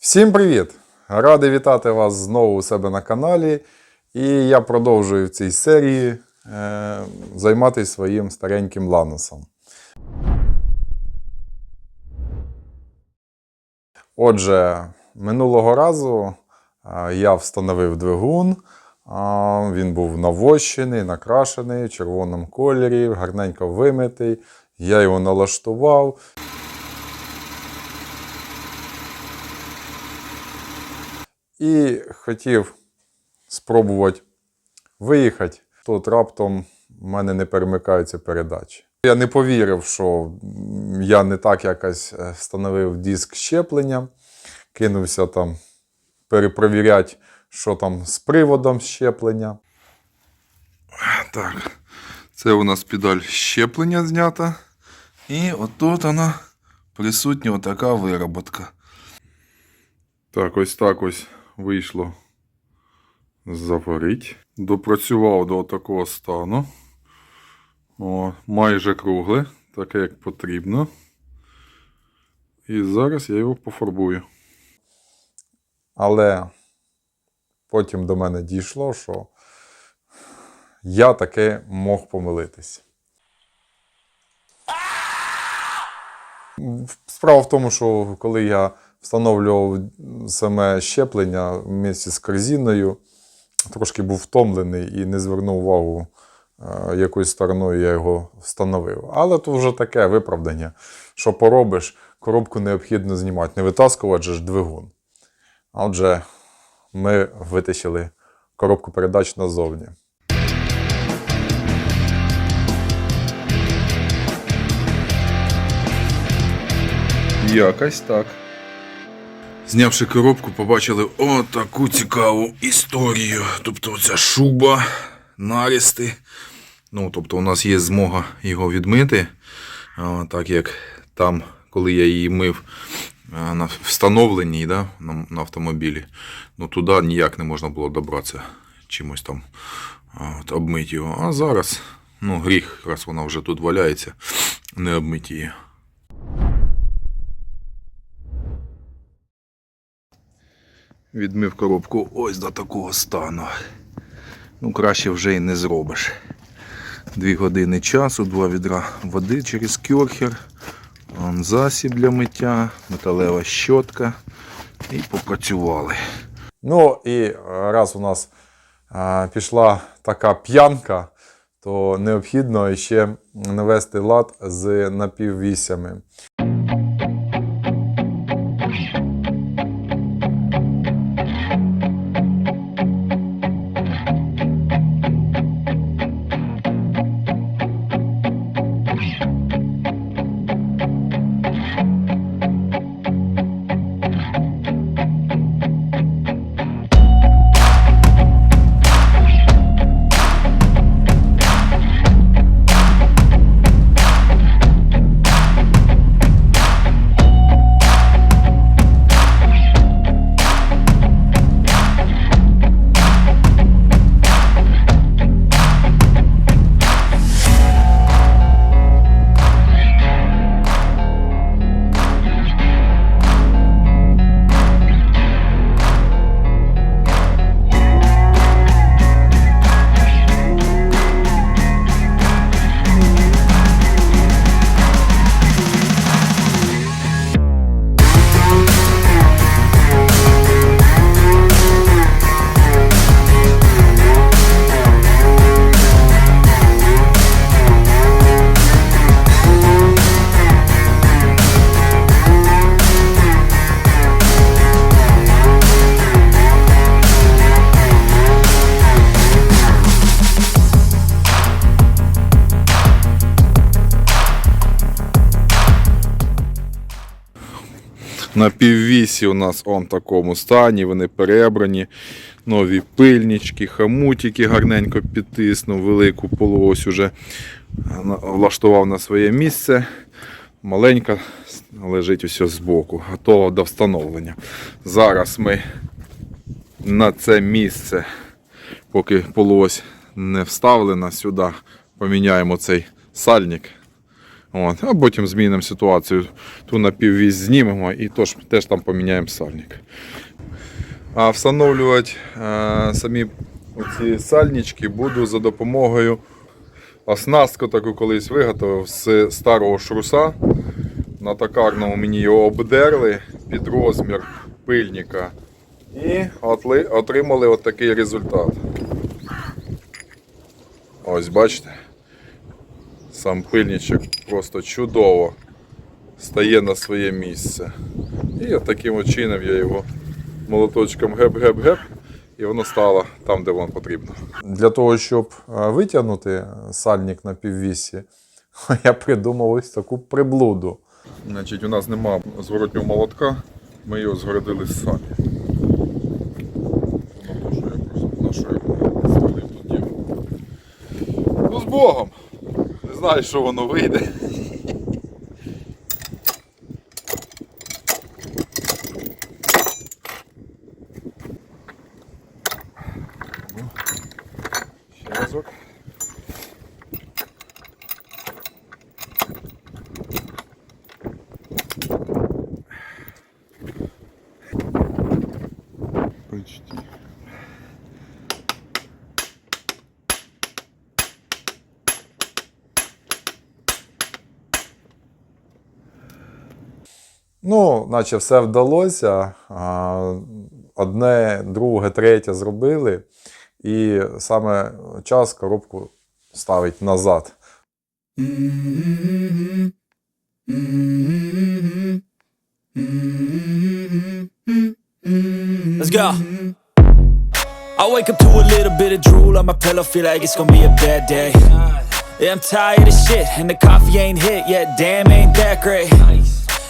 Всім привіт! Радий вітати вас знову у себе на каналі. І я продовжую в цій серії е, займатися своїм стареньким ланосом. Отже, минулого разу е, я встановив двигун. Він був навощений, накрашений в червоному кольорі, гарненько вимитий. Я його налаштував. І хотів спробувати виїхати. Тут раптом в мене не перемикаються передачі. Я не повірив, що я не так якось е, встановив диск щеплення, кинувся там перепровіряти, що там з приводом щеплення. Так, це у нас педаль щеплення знята. І отут вона присутня така вироботка. Так, ось так ось вийшло заварить. Допрацював до такого стану. О, майже кругле, таке як потрібно. І зараз я його пофарбую. Але потім до мене дійшло, що я таки мог помилитись. Справа в тому, що коли я встановлював саме щеплення в місці з корзиною, трошки був втомлений і не звернув увагу, е, якою стороною я його встановив. Але то вже таке виправдання. Що поробиш, коробку необхідно знімати, не витаскувати ж двигун. Отже, ми витащили коробку передач назовні. Якось так. Знявши коробку, побачили отаку цікаву історію. Тобто ця шуба, нарісти. Ну, тобто, у нас є змога його відмити. Так як там, коли я її мив на встановленій да, на, автомобілі, ну туди ніяк не можна було добратися чимось там от, обмити його. А зараз, ну, гріх, раз вона вже тут валяється, не обмити її. Відмив коробку ось до такого стану. Ну, краще вже й не зробиш. Дві години часу, два відра води через кьорхер, он засіб для миття, металева щотка. І попрацювали. Ну і е, раз у нас е, пішла така п'янка, то необхідно ще навести лад з напіввісями. На піввісі у нас он в такому стані, вони перебрані. Нові пильнички, хамутики гарненько підтиснув, велику полуось уже влаштував на своє місце. Маленька лежить усе збоку, готова до встановлення. Зараз ми на це місце, поки полуось не вставлена, сюди поміняємо цей сальник От, а потім змінимо ситуацію. Ту напіввісь знімемо і тож, теж там поміняємо сальник. А встановлювати е, самі ці сальнички буду за допомогою оснастку таку колись виготовив з старого шруса. На токарному мені його обдерли під розмір пильника. І отли- отримали от такий результат. Ось бачите. Сам пильничок просто чудово стає на своє місце. І таким чином я його молоточком геп-геп-геп, і воно стало там, де воно потрібно. Для того, щоб е, витягнути сальник на піввісі, я придумав ось таку приблуду. Значить, у нас нема зворотнього молотка, ми його згородили самі. Ну, з Богом! Знаю, що воно вийде. Ну, наче все вдалося. Одне, друге, третє зробили. І саме час коробку ставить назад. Let's go. I wake up to a little bit of drool on my pillow, feel like it's gonna be a bad day. Yeah, I'm tired of shit, and the coffee ain't hit yet. Damn, ain't that great.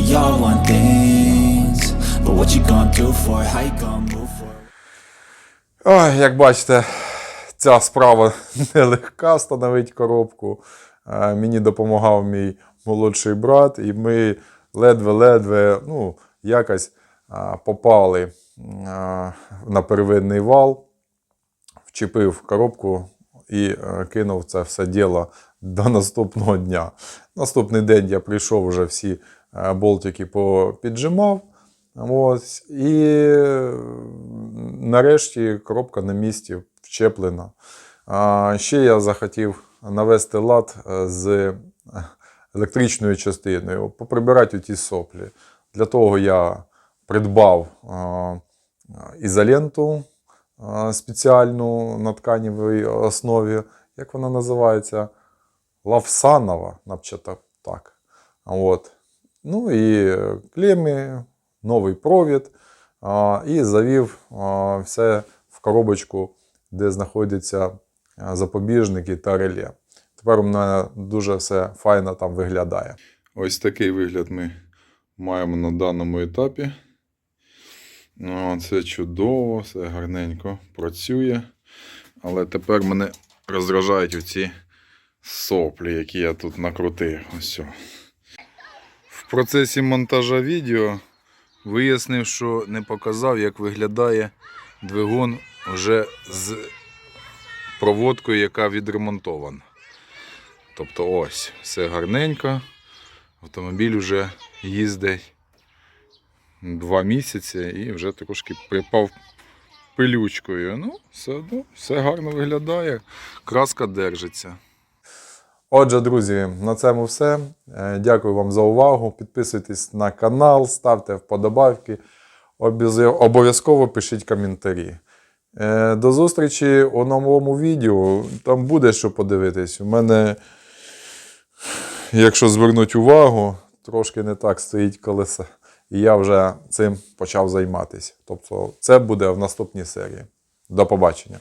We all want things. But what you gonna do for it? How you gonna move for it? Ой, як бачите, ця справа нелегка встановити коробку. Мені допомагав мій молодший брат, і ми ледве-ледве ну, якось попали на первинний вал, вчепив коробку і е, кинув це все діло до наступного дня. Наступний день я прийшов, вже всі болтики попіджимав. Ось, і е, нарешті коробка на місці вчеплена. Ще я захотів навести лад е, з е, електричною частиною, поприбирати ті соплі. Для того я придбав ізоленту спеціальну на тканевій основі. Як вона називається? Лавсанова, начебто так. От. Ну і клеми, новий провід. І завів все в коробочку, де знаходяться запобіжники та реле. Тепер у мене дуже все файно там виглядає. Ось такий вигляд ми маємо на даному етапі. Ну, Це чудово, все гарненько працює. Але тепер мене роздражають оці соплі, які я тут накрутив. Ось. В процесі монтажа відео вияснив, що не показав, як виглядає двигун вже з проводкою, яка відремонтована. Тобто ось, все гарненько. Автомобіль вже їздить два місяці і вже трошки припав пилючкою. Ну, все одно, все гарно виглядає. Краска держиться. Отже, друзі, на цьому все. Е, Дякую вам за увагу. Підписуйтесь на канал, ставте вподобайки. Обов'язково пишіть коментарі. Е, До зустрічі у новому відео. Там буде що подивитись. У мене, якщо звернути увагу, трошки не так стоїть колеса. І я вже цим почав займатися. Тобто, це буде в наступній серії. До побачення.